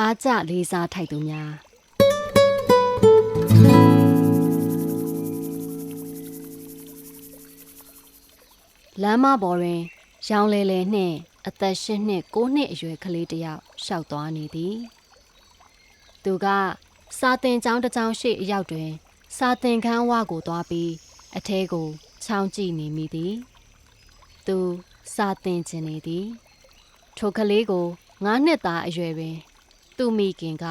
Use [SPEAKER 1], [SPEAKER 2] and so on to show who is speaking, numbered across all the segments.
[SPEAKER 1] အားကြလေးစားထိုက်သူများလမ်းမပေါ်တွင် ရောင်လေလေနှင့် အသက်၈နှစ်၉နှစ်အရွယ်ကလေးတစ်ယောက်ရှောက်သွားနေသည်သူကစာတင်ကျောင်းတစ်ကျောင်းရှိအရောက်တွင် စာတင်ခန်းဝကိုသွားပြီးအထဲကိုချောင်းကြည့်နေမိသည် သူစာတင်ချင်နေသည်ထိုကလေးကိုငါးနှစ်သားအရွယ်တွင် သူ့မိခင်က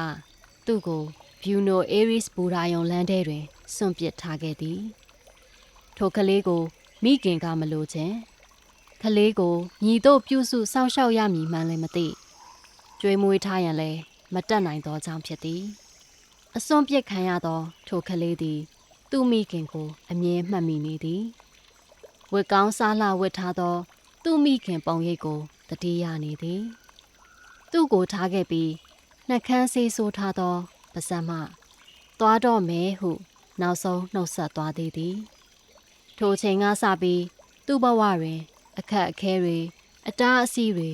[SPEAKER 1] သူ့ကိုဘျူနိုအေရီစ်ဘူရာယုံလမ်းထဲတွင်စွန့်ပစ်ထားခဲ့သည်ထိုကလေးကို မိခင်ကမလိုချင်ကလေးကိုညီတို့ပြုစုစောင့်ရှောက်ရမည်မှန်းလည်းမသိကြွေးမွေးထားရန်လည်းမတက်နိုင်သောကြောင့်ဖြစ်သည်အစွန့်ပစ်ခံရသော ထိုကလေးသည် သူ့မိခင်ကို အမြဲမှတ်မိနေသည်ဝတ်ကောင်းစားလှဝတ်ထားသော သူ့မိခင်ပုံရိပ်ကိုတတိယနေသည် သူ့ကိုထားခဲ့ပြီး နှကန်းဆေးဆိုးထားသောပါဇက်မှသွားတော့မယ်ဟု နောက်ဆုံးနှုတ်ဆက်သွားသေးသည်ထိုအချိန်ကစပြီးသူ့ဘဝတွင် အခက်အခဲတွေအတားအဆီးတွေ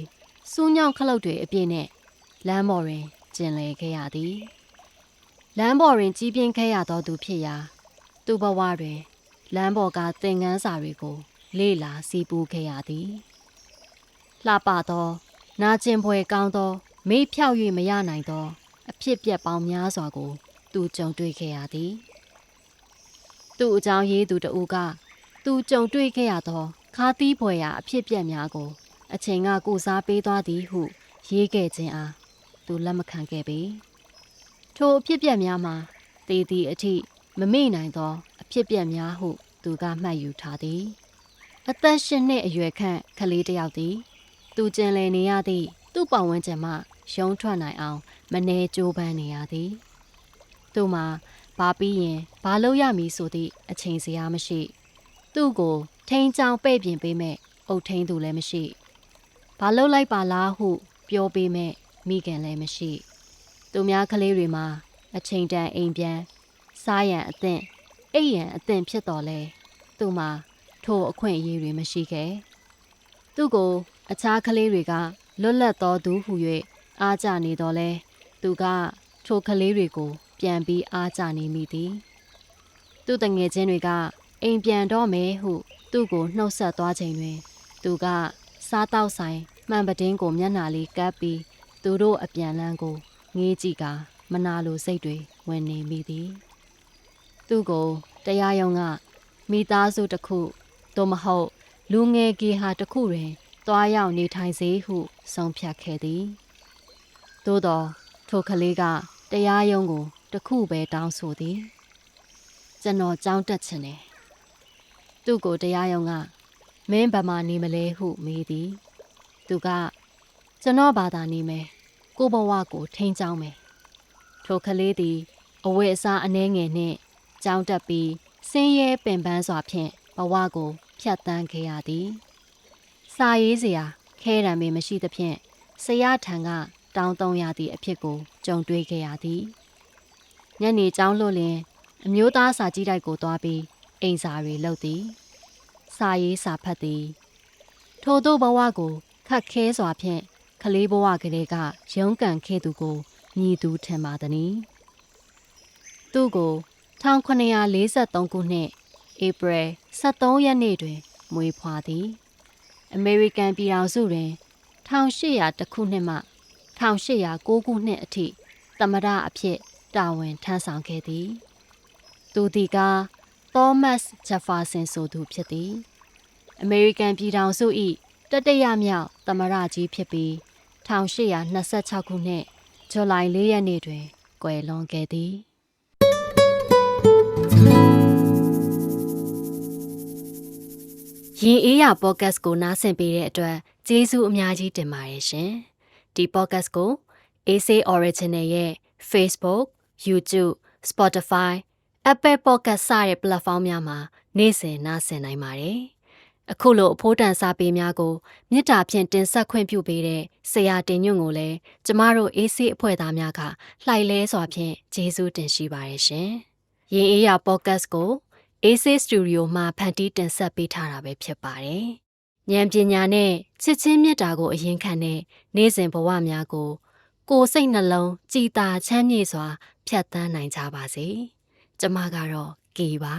[SPEAKER 1] စူးညောင်းခလုတ်တွေအပြည့်နဲ့လမ်းပေါ်တွင်ကျင်လည်ခဲ့ရသည်လမ်းပေါ်တွင်ကြီးပြင်းခဲ့ရသောသူဖြစ်ရာသူ့ဘဝတွင်လမ်းပေါ်ကသင်ခန်းစာတွေကို လေ့လာစီးပူးခဲ့ရသည်လှပသော နာကျင်ဖွယ်ကောင်းသော မေ့ဖြောက်၍မရနိုင်သော အဖြစ်ပြက်ပေါင်းများစွာကို သူကြုံတွေ့ခဲ့ရသည်သူ့အကြောင်းရေးသူတဦးကသူကြုံတွေ့ခဲ့ရသောခါသီးဖွယ်ရာအဖြစ်ပြက်များကို အချိန်ကကိုစားပေးသွားသည်ဟု ရေးခဲ့ခြင်းအားသူလက်မခံခဲ့ပေထိုအဖြစ်ပြက်များမှာတည်တည်အထိမမေ့နိုင်သော အဖြစ်ပြက်များဟု သူကမှတ်ယူထားသည်အသက်ရှင်နှစ်အရွယ်ခန့်ကလေးတစ်ယောက်သည် သူကျင်လည်နေရသည့်သူ့ပတ်ဝန်းကျင်မှ ရုံးထွက်နိုင်အောင် မနေကြိုးပမ်းနေရသည်သူ့မှာဘာပြီးရင်ဘာလုပ်ရမည်ဆိုသည့်အချိန်စရာမရှိ သူ့ကို ထိန်ချောင်ပဲ့ပြင်ပေးမဲ့အုတ်ထိန်သူလည်းမရှိဘာလုပ်လိုက်ပါလားဟု ပြောပေးမဲ့မိခင်လည်းမရှိ သူများကလေးတွေမှာ အချိန်တန်အိမ်ပြန်စားရန်အသင့်အိပ်ရန်အသင့်ဖြစ်တော်လဲသူ့မှာထိုအခွင့်အရေးတွေမရှိခဲ့သူ့ကို အခြားကလေးတွေကလွတ်လပ်တော်သူဟု၍ အားကြနေတော်လဲသူကထိုကလေးတွေကို ပြန်ပြီးအားကြနေမိသည်သူ့တငယ်ချင်းတွေကအိမ်ပြန်တော့မယ်ဟု သူ့ကိုနှုတ်ဆက်သွားချိန်တွင် သူက စားတောက်ဆိုင်မှန်ပတင်းကိုမျက်နှာလေးကပ်ပြီးသူတို့အပြန်လန်းကိုငေးကြည့်ကမနာလိုစိတ်တွေဝင်နေမိသည် သူ့ကိုတရားရုံးကမိသားစုတစ်ခုသို့မဟုတ် လူငယ်ကြီးဟာတစ်ခုတွင်တွားရောက်နေထိုင်စေဟုဆုံးဖြတ်ခဲ့သည် သို့တော့ထိုကလေးကတရားရုံးကိုတစ်ခုပဲတောင်းဆိုသည်ကျွန်တော်ကြောင်းတက်ချင်တယ်သူ့ကိုတရားရုံးကမင်းဗမာနေမလဲဟုမေးသည်သူကကျွန်တော်ဘာသာနေမယ်ကိုဘဝကိုထိန်းချောင်းမယ်ထိုကလေးသည်အဝတ်အစားအနှဲငယ်နှင့်ကြောင်းတက်ပြီးဆင်းရဲပင်ပန်းစွာဖြင့်ဘဝကိုဖြတ်တန်းခဲ့ရသည်စာရေးစရာခဲတံပင်မရှိသဖြင့်ဆရာထံက တောင်းတုံးရသည့်အဖြစ်ကိုကြုံတွေ့ခဲ့ရသည်ညနေကျောင်းလွတ်လင်အမျိုးသားစာကြည့်တိုက်ကိုသွားပြီးအိမ်စာတွေလုပ်သည်စာရေးစာဖတ်သည်ထို့သောဘဝကိုခတ်ခဲစွာဖြင့်ကလေးဘဝကလေးကရုန်းကန်ခဲ့သူကိုမြည်သူထင်ပါသည်။သူ့ကို1943ခုနှစ်ဧပြီ23ရက်နေ့တွင် မွေးဖွားသည်။အမေရိကန်ပြည်ထောင်စုတွင်1800ခုနှစ်မှ 1809ခုနှစ်အထိသမ္မတအဖြစ်တာဝန်ထမ်းဆောင်ခဲ့သည်။သူသည်ကသောမတ်ဂျက်ဖာဆင်ဆိုသူဖြစ်သည်။အမေရိကန်ပြည်ထောင်စု၏တတိယမြောက်သမ္မတကြီးဖြစ်ပြီး1826ခုနှစ်ဇူလိုင်၄ရက်နေ့တွင်ကွယ်လွန်ခဲ့သည်ရင်အေးရပေါ့ကတ်ကိုနားဆင်ပေးတဲ့အတွက်ကျေးဇူးအများကြီးတင်ပါတယ်ရှင်။ ဒီပေါ့ကတ်ကို AC Original ရဲ့ Facebook, YouTube, Spotify, Apple Podcast စတဲ့ platform များမှာနေ့စဉ်နားဆင်နိုင်ပါတယ်။အခုလိုအဖို့တန်စာပေများကိုမေတ္တာဖြင့်တင်ဆက်ခွင့်ပြုပေးတဲ့ဆရာတင်ညွန့်ကိုလည်းကျမတို့ AC အဖွဲ့သားများကလှိုက်လဲစွာဖြင့်ကျေးဇူးတင်ရှိပါတယ်ရှင်။ရင်အေးရ podcast ကို AC Studio မှာဖန်တီးတင်ဆက်ပေးထားတာပဲဖြစ်ပါတယ်။ ဉာဏ်ပညာနဲ့ချစ်ချင်းမေတ္တာကိုအရင်ခံတဲ့နေ့စဉ်ဘဝများကို ကိုယ်စိတ်နှလုံးကြည်သာချမ်းမြေ့စွာ ဖြတ်သန်းနိုင်ကြပါစေကျမကတော့ကေပါ